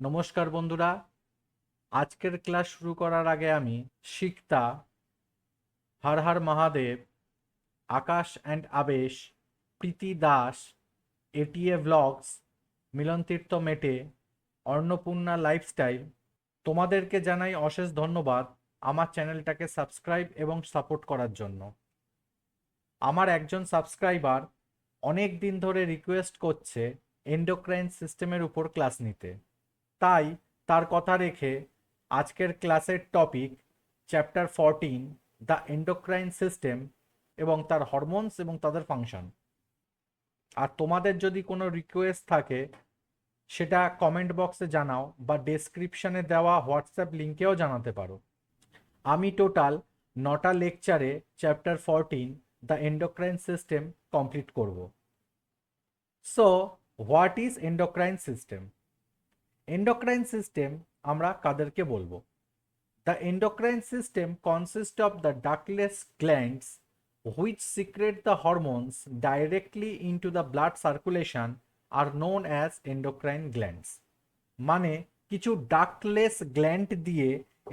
নমস্কার বন্ধুরা। আজকের ক্লাস শুরু করার আগে আমি শিক্তা Har Har Mahadev, Akash and Abesh, Priti Das ATA vlogs Milan Tirtha মেটে, অন্নপূর্ণা লাইফস্টাইল তোমাদেরকে জানাই অশেষ ধন্যবাদ আমার চ্যানেলটাকে সাবস্ক্রাইব এবং সাপোর্ট করার জন্য। আমার একজন সাবস্ক্রাইবার অনেক দিন ধরে রিকোয়েস্ট করছে এন্ডোক্রাইন সিস্টেমের উপর ক্লাস নিতে। তাই তার কথা রেখে আজকের ক্লাসের topic chapter fourteen, the endocrine system এবং তার হরমোনস এবং তাদের ফাংশন। আর তোমাদের যদি কোনো রিকোয়েস্ট থাকে, সেটা কমেন্ট বক্সে জানাও বা ডেসক্রিপশনে দেওয়া হোয়াটসঅ্যাপ লিঙ্কেও জানাতে পারো। আমি টোটাল নটা লেকচারে chapter fourteen the endocrine system complete করব। So what is endocrine system endocrine system আমরা কাদেরকে বলব? The endocrine system consist of the ductless glands which secrete the hormones directly into the blood circulation are known as endocrine glands মানে কিছু ductless gland দিয়ে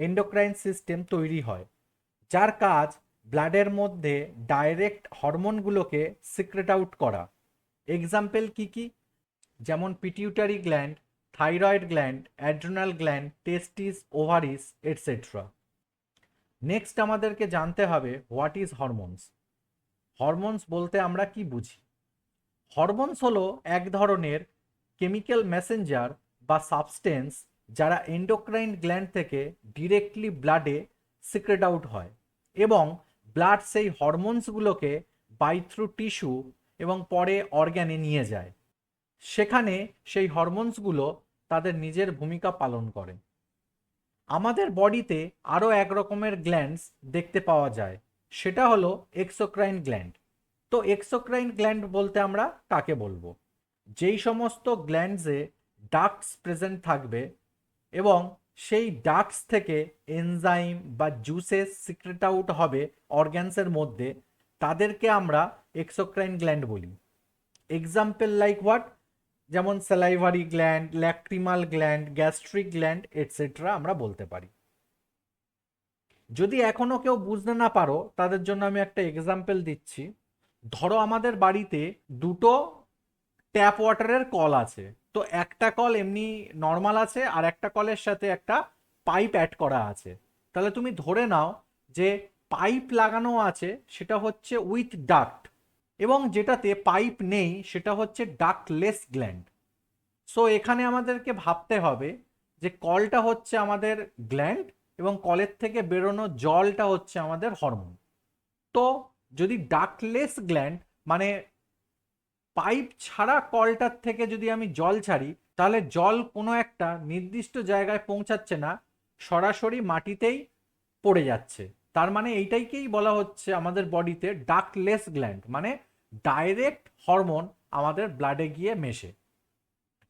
endocrine system তৈরি হয়, যার কাজ ব্লাডের মধ্যে ডাইরেক্ট হরমোনগুলোকে সিক্রেট আউট করা। এক্সাম্পল কি কি? যেমন pituitary gland thyroid gland adrenal gland testis ovaries etcetera next আমাদেরকে জানতে হবে হোয়াট ইজ হরমোনস হরমোনস বলতে আমরা কি বুঝি? হরমোনস হলো এক ধরনের কেমিক্যাল মেসেঞ্জার বা সাবস্টেন্স যারা এন্ডোক্রাইন গ্ল্যান্ড থেকে ডিরেক্টলি ব্লাডে সিক্রেট আউট হয় এবং ব্লাড সেই হরমোনসগুলোকে বাই থ্রু টিস্যু এবং পরে অর্গ্যানে নিয়ে যায়। সেখানে সেই হরমোনসগুলো তাদের নিজের ভূমিকা পালন করে। আমাদের বডিতে আরও এক রকমের গ্ল্যান্ডস দেখতে পাওয়া যায়। সেটা হলো এক্সোক্রাইন গ্ল্যান্ড তো এক্সোক্রাইন গ্ল্যান্ড বলতে আমরা কাকে বলব? যেই সমস্ত গ্ল্যান্ডসে ডাক্টস প্রেজেন্ট থাকবে এবং সেই ডাক্টস থেকে এনজাইম বা জুসেস সিক্রেট আউট হবে অর্গ্যানসের মধ্যে, তাদেরকে আমরা এক্সোক্রাইন গ্ল্যান্ড বলি। এক্সাম্পল লাইক হোয়াট যেমন salivary gland lacrimal gland gastric gland etcetera আমরা বলতে পারি। যদি এখনও কেউ বুঝতে না পারো, তাদের জন্য আমি একটা এক্সাম্পল দিচ্ছি। ধরো আমাদের বাড়িতে দুটো ট্যাপ ওয়াটারের কল আছে। তো একটা কল এমনি নর্মাল আছে আর একটা কলের সাথে একটা পাইপ অ্যাড করা আছে। তাহলে তুমি ধরে নাও যে পাইপ লাগানো আছে, সেটা হচ্ছে উইথ ডাক্ট এবং যেটাতে পাইপ নেই, সেটা হচ্ছে ডাকলেস গ্ল্যান্ড সো এখানে আমাদেরকে ভাবতে হবে যে কলটা হচ্ছে আমাদের গ্ল্যান্ড এবং কলের থেকে বেরোনো জলটা হচ্ছে আমাদের হরমোন তো, যদি ডাকলেস গ্ল্যান্ড মানে পাইপ ছাড়া কলটার থেকে যদি আমি জল ছাড়ি, তাহলে জল কোনো একটা নির্দিষ্ট জায়গায় পৌঁছাচ্ছে না, সরাসরি মাটিতেই পড়ে যাচ্ছে। তার মানে এইটাইকেই বলা হচ্ছে আমাদের বডিতে ডাকলেস গ্ল্যান্ড মানে ডাইরেক্ট হরমোন আমাদের ব্লাডে গিয়ে মেশে।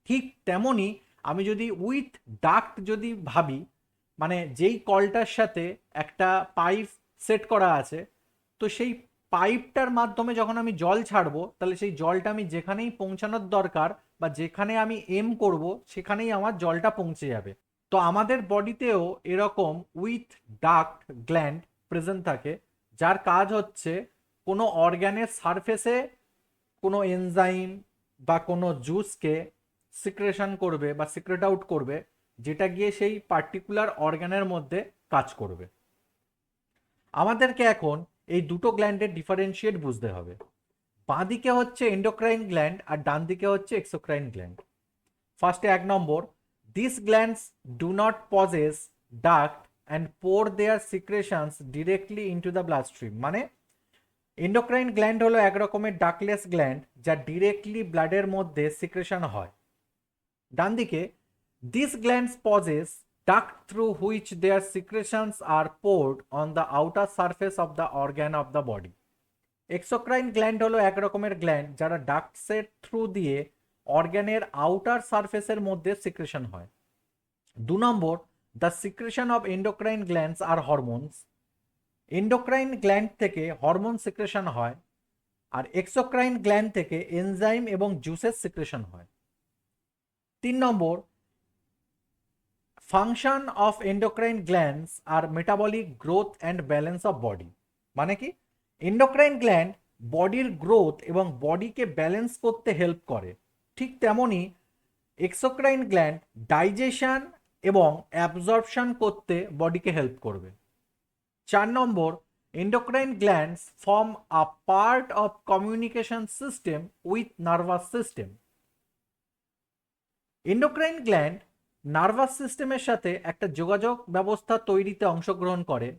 ঠিক তেমনই আমি যদি উইথ ডাক্ট যদি ভাবি মানে যেই কলটার সাথে একটা পাইপ সেট করা আছে, তো সেই পাইপটার মাধ্যমে যখন আমি জল ছাড়বো, তাহলে সেই জলটা আমি যেখানেই পৌঁছানোর দরকার বা যেখানে আমি এম করব, সেখানেই আমার জলটা পৌঁছে যাবে। তো আমাদের বডিতেও এরকম উইথ ডাক্ট গ্ল্যান্ড প্রেজেন্ট থাকে, যার কাজ হচ্ছে কোনো অর্গ্যানের সারফেসে কোনো এনজাইম বা কোনো জুসকে সিক্রেশন করবে বা সিক্রেট আউট করবে, যেটা গিয়ে সেই পার্টিকুলার অর্গ্যানের মধ্যে কাজ করবে। আমাদেরকে এখন এই দুটো গ্ল্যান্ডের ডিফারেন্সিয়েট বুঝতে হবে। বাঁ দিকে হচ্ছে এন্ডোক্রাইন গ্ল্যান্ড আর ডান দিকে হচ্ছে এক্সোক্রাইন গ্ল্যান্ড ফার্স্টে এক নম্বর this glands do not possess duct and pour their secretions directly into the blood stream মানে এন্ডোক্রাইন গ্ল্যান্ড হলো এক রকমের ডাকলেস গ্ল্যান্ড যা ডিরেক্টলি ব্লাডের মধ্যে সিক্রেশন হয়। ডান দিকে this glands possess duct through which their secretions are poured on the outer surface of the organ of the body. Exocrine gland হলো এক রকমের গ্ল্যান্ড যারা ডাক্টসের থ্রু দিয়ে অর্গ্যানের আউটার সারফেসের মধ্যে সিক্রেশন হয়। দু নম্বর the secretion of endocrine glands are hormones endocrine gland থেকে হরমোন সিক্রেশন হয় আর এক্সোক্রাইন গ্ল্যান্ড থেকে এনজাইম এবং জুসের সিক্রেশন হয়। তিন নম্বর function of endocrine glands are metabolic growth and balance of body মানে কি? এন্ডোক্রাইন গ্ল্যান্ড বডির গ্রোথ এবং বডিকে ব্যালেন্স করতে হেল্প করে। ঠিক তেমনই এক্সোক্রাইন গ্ল্যান্ড ডাইজেশন এবং অ্যাবজর্পশন করতে বডিকে হেল্প করবে। চার নম্বর, endocrine glands form a part of communication system with nervous system. Endocrine gland nervous সিস্টেমের সাথে একটা যোগাযোগ ব্যবস্থা তৈরিতে অংশগ্রহণ করে,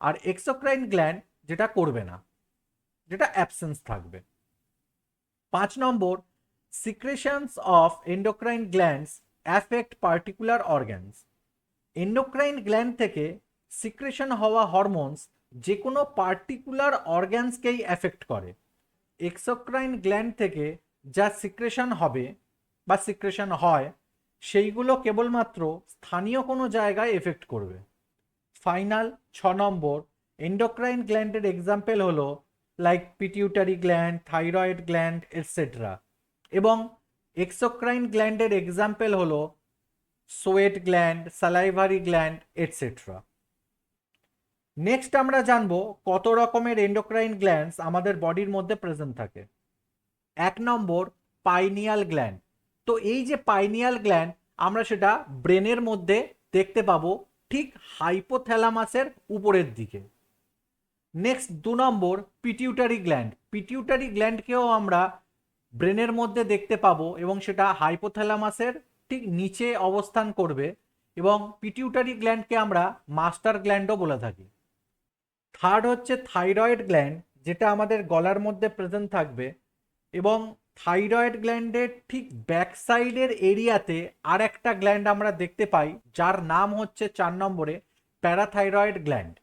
আর এক্সোক্রাইন গ্ল্যান্ড যেটা করবে না, যেটা অ্যাবসেন্স থাকবে। পাঁচ নম্বর secretions of endocrine glands affect particular organs endocrine gland থেকে সিক্রেশন হওয়া হরমোনস যে কোনো পার্টিকুলার অর্গ্যানসকেই অ্যাফেক্ট করে। এক্সোক্রাইন গ্ল্যান্ড থেকে যা সিক্রেশন হবে বা সিক্রেশন হয়, সেইগুলো কেবলমাত্র স্থানীয় কোনো জায়গায় এফেক্ট করবে। ফাইনাল ছ নম্বর, এন্ডোক্রাইন গ্ল্যান্ডের এক্সাম্পল হলো like pituitary gland, thyroid gland etcetera এবং এক্সোক্রাইন গ্ল্যান্ডের এক্সাম্পল হলো sweat gland, salivary gland etcetera next আমরা জানব কত রকমের এন্ডোক্রাইন গ্ল্যান্ডস আমাদের বডির মধ্যে প্রেজেন্ট থাকে। এক নম্বর পাইনিয়াল গ্ল্যান্ড তো এই যে পাইনিয়াল গ্ল্যান্ড আমরা সেটা ব্রেনের মধ্যে দেখতে পাবো ঠিক হাইপোথ্যালামাসের উপরের দিকে। নেক্সট দু নম্বর পিটিউটারি গ্ল্যান্ড পিটিউটারি গ্ল্যান্ডকেও আমরা ব্রেনের মধ্যে দেখতে পাবো এবং সেটা হাইপোথ্যালামাসের ঠিক নিচে অবস্থান করবে এবং পিটিউটারি গ্ল্যান্ডকে আমরা মাস্টার গ্ল্যান্ডও বলে থাকি। থার্ড হচ্ছে থাইরয়েড গ্ল্যান্ড যেটা আমাদের গলার মধ্যে প্রেজেন্ট থাকবে এবং থাইরয়েড গ্ল্যান্ডের ঠিক ব্যাক সাইডের এরিয়াতে আর একটা গ্ল্যান্ড আমরা দেখতে পাই, যার নাম হচ্ছে চার নম্বরে প্যারাথাইরয়েড গ্ল্যান্ড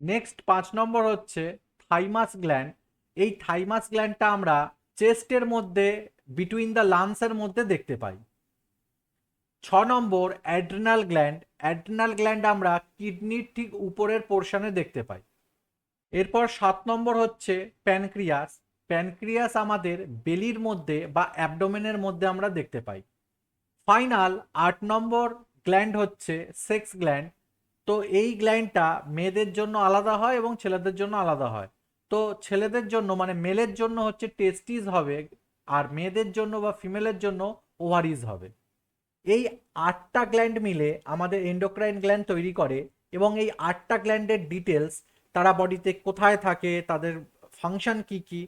নেক্সট পাঁচ নম্বর হচ্ছে থাইমাস গ্ল্যান্ড এই থাইমাস গ্ল্যান্ডটা আমরা চেস্টের মধ্যে বিটুইন দ্য লাংসের মধ্যে দেখতে পাই। ছ নম্বর অ্যাড্রিনাল গ্ল্যান্ড অ্যাড্রিনাল গ্ল্যান্ড আমরা কিডনির ঠিক উপরের পোর্শনে দেখতে পাই। এরপর সাত নম্বর হচ্ছে প্যানক্রিয়াস। প্যানক্রিয়াস আমাদের বেলির মধ্যে বা অ্যাবডোমেনের মধ্যে আমরা দেখতে পাই। ফাইনাল আট নম্বর গ্ল্যান্ড হচ্ছে সেক্স গ্ল্যান্ড। তো এই গ্ল্যান্ডটা মেয়েদের জন্য আলাদা হয় এবং ছেলেদের জন্য আলাদা হয়। তো ছেলেদের জন্য মানে মেলের জন্য হচ্ছে টেস্টিস হবে আর মেয়েদের জন্য বা ফিমেলের জন্য ওভারিজ হবে। এই আটটা গ্ল্যান্ড মিলে আমাদের এন্ডোক্রাইন গ্ল্যান্ড তৈরি করে এবং এই আটটা গ্ল্যান্ডের ডিটেলস তারা বডিতে কোথায় থাকে, তাদের ফাংশন কি কি,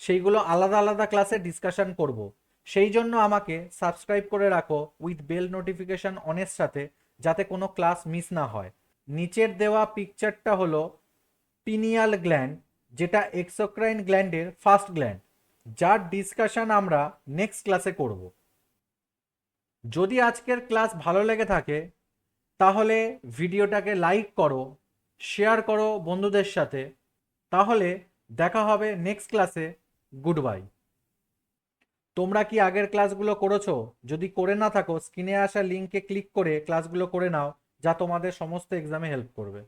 সেইগুলো আলাদা আলাদা ক্লাসে ডিসকাশন করব। সেই জন্য আমাকে সাবস্ক্রাইব করে রাখো উইথ বেল নোটিফিকেশন অনের সাথে, যাতে কোনো ক্লাস মিস না হয়। নিচের দেওয়া পিকচারটা হলো পিনিয়াল গ্ল্যান্ড যেটা এক্সোক্রাইন গ্ল্যান্ডের ফার্স্ট গ্ল্যান্ড যার ডিসকাশন আমরা নেক্সট ক্লাসে করব। যদি আজকের ক্লাস ভালো লেগে থাকে, তাহলে ভিডিওটাকে লাইক করো শেয়ার করো বন্ধুদের সাথে। তাহলে দেখা হবে নেক্সট ক্লাসে গুড বাই তোমরা কি আগের ক্লাসগুলো করেছ? যদি করে না থাকো স্ক্রিনে আসা লিঙ্কে ক্লিক করে ক্লাসগুলো করে নাও, যা তোমাদের সমস্ত এক্সামে হেল্প করবে।